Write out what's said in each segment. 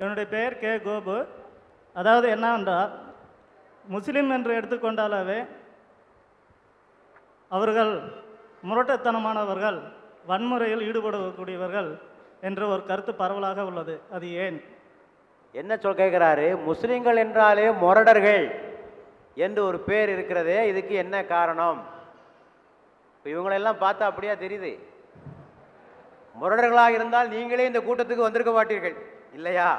என்னுடைய பெயர் கே. கோபு. அதாவது என்னவென்றால் முஸ்லீம் என்று எடுத்துக்கொண்டாலாவே அவர்கள் முரட்டத்தனமானவர்கள் வன்முறையில் ஈடுபடக்கூடியவர்கள் என்ற ஒரு கருத்து பரவலாக உள்ளது. அது ஏன்? என்ன சொல் கேட்குறாரு? முஸ்லீம்கள் என்றாலே முரடர்கள் என்று ஒரு பேர் இருக்கிறதே இதுக்கு என்ன காரணம்? இப்போ இவங்களெல்லாம் பார்த்தா அப்படியா தெரியுது? முரடர்களாக இருந்தால் நீங்களே இந்த கூட்டத்துக்கு வந்திருக்க மாட்டீர்கள். இல்லையா?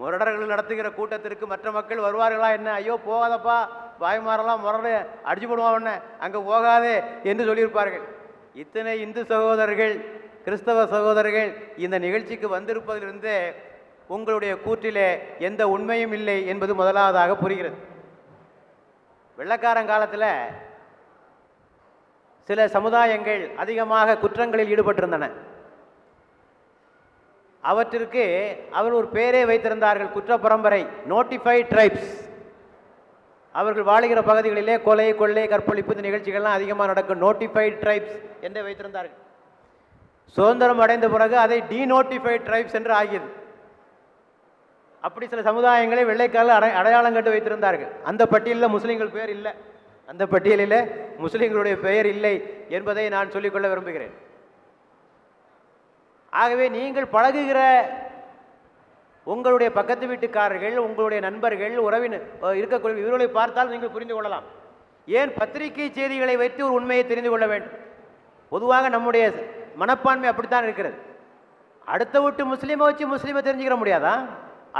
முரடர்கள் நடத்துகிற கூட்டத்திற்கு மற்ற மக்கள் வருவார்களா என்ன? ஐயோ போகாதப்பா. வாய்மாரெல்லாம் முரடு அடிச்சு போடுவான் அங்கே போகாதே என்று சொல்லியிருப்பார்கள். இத்தனை இந்து சகோதரர்கள் கிறிஸ்தவ சகோதரர்கள் இந்த நிகழ்ச்சிக்கு வந்திருப்பதிலிருந்தே உங்களுடைய கூற்றிலே எந்த உண்மையும் இல்லை என்பது முதலாவதாக புரிகிறது. வெள்ளக்காரன் சில சமுதாயங்கள் அதிகமாக குற்றங்களில் ஈடுபட்டிருந்தன. அவற்றிற்கு அவர் ஒரு பேரே வைத்திருந்தார்கள் குற்ற பரம்பரை நோட்டிஃபைட் ட்ரைப்ஸ் அவர்கள் வாழுகிற பகுதிகளிலே கொலை கொள்ளை கற்பழிப்பு இந்த நிகழ்ச்சிகள்லாம் அதிகமாக நடக்கும். நோட்டிஃபைட் ட்ரைப்ஸ் என்று வைத்திருந்தார்கள். சுதந்திரம் அடைந்த பிறகு அதை டீநோட்டிஃபைட் ட்ரைப்ஸ் என்று ஆகியது. அப்படி சில சமுதாயங்களை வெள்ளைக்கால அடை அடையாளம் கண்டு வைத்திருந்தார்கள். அந்த பட்டியலில் முஸ்லீம்கள் பெயர் இல்லை. அந்த பட்டியலில் முஸ்லீம்களுடைய பெயர் இல்லை என்பதை நான் சொல்லிக்கொள்ள விரும்புகிறேன். ஆகவே நீங்கள் பழகுகிற உங்களுடைய பக்கத்து வீட்டுக்காரர்கள் உங்களுடைய நண்பர்கள் உறவினர் இருக்கக்கூடிய இவர்களை பார்த்தால் நீங்கள் புரிந்து கொள்ளலாம். ஏன் பத்திரிகை செய்திகளை வைத்து ஒரு உண்மையை தெரிந்து கொள்ள வேண்டும்? பொதுவாக நம்முடைய மனப்பான்மை அப்படித்தான் இருக்கிறது. அடுத்த வீட்டு முஸ்லீமை வச்சு முஸ்லீமை தெரிஞ்சுக்கிற முடியாதா?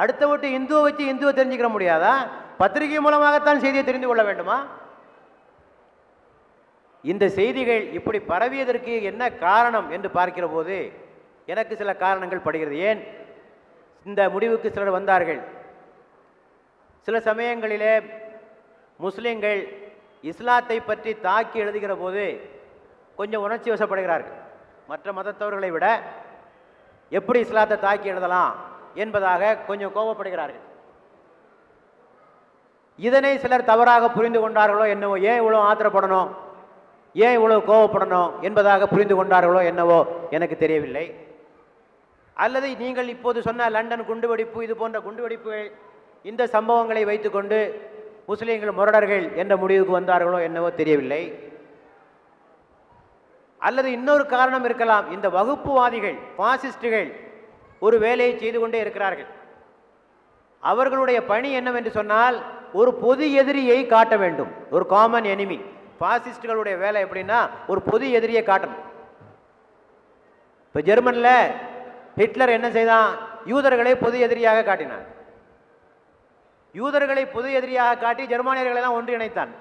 அடுத்த வீட்டு இந்துவை வச்சு இந்துவை தெரிஞ்சுக்கிற முடியாதா? பத்திரிகை மூலமாகத்தான் செய்தியை தெரிந்து கொள்ள வேண்டுமா? இந்த செய்திகள் இப்படி பரவியதற்கு என்ன காரணம் என்று பார்க்கிற போது எனக்கு சில காரணங்கள் படுகிறது. ஏன்? இந்த முடிவுக்கு சிலர் வந்தார்கள். சில சமயங்களிலே முஸ்லீம்கள் இஸ்லாத்தை பற்றி தாக்கி எழுதுகிற போது கொஞ்சம் உணர்ச்சி வசப்படுகிறார்கள். மற்ற மதத்தவர்களை விட எப்படி இஸ்லாத்தை தாக்கி எழுதலாம் என்பதாக கொஞ்சம் கோபப்படுகிறார்கள். இதனை சிலர் தவறாக புரிந்து கொண்டார்களோ என்னவோ ஏன் இவ்வளோ ஆத்திரப்படணும்? ஏன் இவ்வளோ கோவப்படணும் என்பதாக புரிந்து கொண்டார்களோ என்னவோ எனக்கு தெரியவில்லை. அல்லது நீங்கள் இப்போது சொன்ன லண்டன் குண்டுவெடிப்பு இது போன்ற குண்டுவெடிப்புகள் இந்த சம்பவங்களை வைத்துக்கொண்டு முஸ்லீம்கள் முரடர்கள் என்ற முடிவுக்கு வந்தார்களோ என்னவோ தெரியவில்லை. அல்லது இன்னொரு காரணம் இருக்கலாம் இந்த வகுப்புவாதிகள் பாசிஸ்டுகள் ஒரு வேலையை செய்து கொண்டே இருக்கிறார்கள். அவர்களுடைய பணி என்னவென்று சொன்னால் ஒரு பொது எதிரியை காட்ட வேண்டும். ஒரு காமன் எனிமி பாசிஸ்டுகளுடைய வேலை எப்படின்னா ஒரு பொது எதிரியை காட்டணும். இப்போ ஜெர்மனில் ஹிட்லர் என்ன செய்தான்? யூதர்களை பொது எதிரியாக காட்டினார். யூதர்களை பொது எதிரியாக காட்டி ஜெர்மானியர்களெல்லாம் ஒன்றிணைத்தான்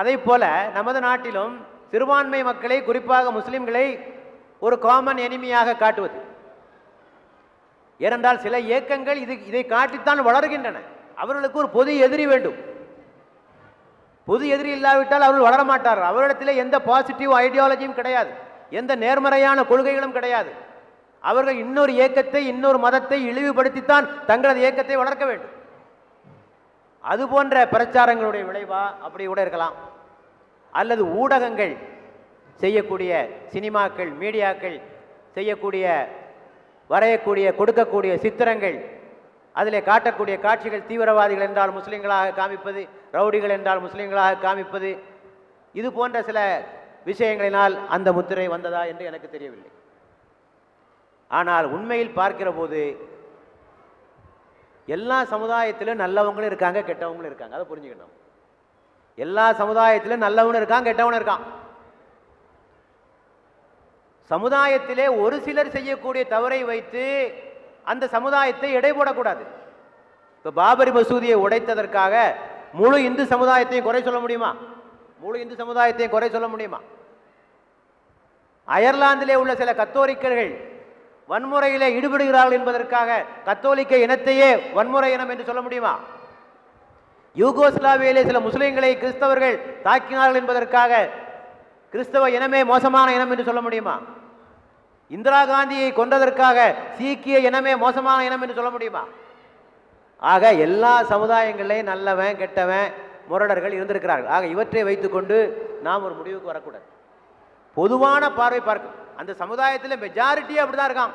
அதை போல நமது நாட்டிலும் சிறுபான்மை மக்களை குறிப்பாக முஸ்லிம்களை ஒரு காமன் எனிமியாக காட்டுவது. ஏனென்றால் சில இயக்கங்கள் இது இதை காட்டித்தான் வளர்கின்றன. அவர்களுக்கு ஒரு பொது எதிரி வேண்டும். பொது எதிரி இல்லாவிட்டால் அவர்கள் வளர மாட்டார்கள் அவரிடத்தில் எந்த பாசிட்டிவ் ஐடியாலஜியும் கிடையாது. எந்த நேர்மறையான கொள்கைகளும் கிடையாது. அவர்கள் இன்னொரு இயக்கத்தை இன்னொரு மதத்தை இழிவுபடுத்தித்தான் தங்களது இயக்கத்தை வளர்க்க வேண்டும். அது போன்ற பிரச்சாரங்களுடைய விளைவா அப்படி கூட இருக்கலாம். அல்லது ஊடகங்கள் செய்யக்கூடிய சினிமாக்கள் மீடியாக்கள் செய்யக்கூடிய வரையக்கூடிய கொடுக்கக்கூடிய சித்திரங்கள் அதிலே காட்டக்கூடிய காட்சிகள் தீவிரவாதிகள் என்றால் முஸ்லீம்களாக காமிப்பது ரவுடிகள் என்றால் முஸ்லீம்களாக காமிப்பது இது போன்ற சில விஷயங்களினால் அந்த முத்திரை வந்ததா என்று எனக்கு தெரியவில்லை. ஆனால் உண்மையில் பார்க்கிற போது எல்லா சமுதாயத்திலும் நல்லவங்களும் இருக்காங்க கெட்டவங்களும் இருக்காங்க. அதை புரிஞ்சுக்கணும். எல்லா சமுதாயத்திலும் நல்லவனும் இருக்கான் கெட்டவனும் இருக்கான். சமுதாயத்திலே ஒரு சிலர் செய்யக்கூடிய தவறை வைத்து அந்த சமுதாயத்தை எடை போடக்கூடாது. இப்போ பாபரி மசூதியை உடைத்ததற்காக முழு இந்து சமுதாயத்தையும் குறை சொல்ல முடியுமா? முழு இந்து சமுதாயத்தையும் குறை சொல்ல முடியுமா? அயர்லாந்திலே உள்ள சில கத்தோரிக்கர்கள் வன்முறையிலே ஈடுபடுகிறார்கள் என்பதற்காக கத்தோலிக்க இனத்தையே வன்முறை இனம் என்று சொல்ல முடியுமா? யூகோஸ்லாவியிலே சில முஸ்லிம்களை கிறிஸ்தவர்கள் தாக்கினார்கள் என்பதற்காக கிறிஸ்தவ இனமே மோசமான இனம் என்று சொல்ல முடியுமா? இந்திரா காந்தியை கொன்றதற்காக சீக்கிய இனமே மோசமான இனம் என்று சொல்ல முடியுமா? ஆக எல்லா சமுதாயங்களையும் நல்லவன் கெட்டவன் முரடர்கள் இருந்திருக்கிறார்கள். ஆக இவற்றை வைத்துக்கொண்டு நாம் ஒரு முடிவுக்கு வரக்கூடாது. பொதுவான பார்வை பார்க்கணும் அந்த சமுதாயத்தில் மெஜாரிட்டி அப்படிதான் இருக்கான்.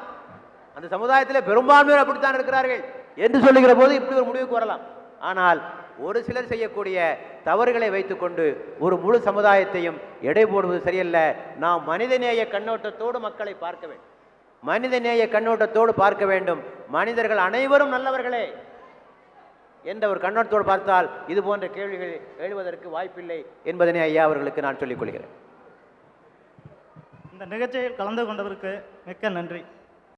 அந்த சமுதாயத்தில் பெரும்பான்மையோர் அப்படித்தான் இருக்கிறார்கள் என்று சொல்லுகிற போது இப்படி ஒரு முடிவுக்கு வரலாம். ஆனால் ஒரு சிலர் செய்யக்கூடிய தவறுகளை வைத்துக்கொண்டு ஒரு முழு சமுதாயத்தையும் எடை போடுவது சரியல்ல. நாம் மனிதநேய கண்ணோட்டத்தோடு மக்களை பார்க்க வேண்டும். மனிதநேய கண்ணோட்டத்தோடு பார்க்க வேண்டும். மனிதர்கள் அனைவரும் நல்லவர்களே என்ற ஒரு கண்ணோட்டத்தோடு பார்த்தால் இது போன்ற கேள்விகள் எழுவதற்கு வாய்ப்பில்லை என்பதனை ஐயா அவர்களுக்கு நான் சொல்லிக் கொள்கிறேன். இந்த நிகழ்ச்சியில் கலந்து கொண்டதற்கு மிக்க நன்றி.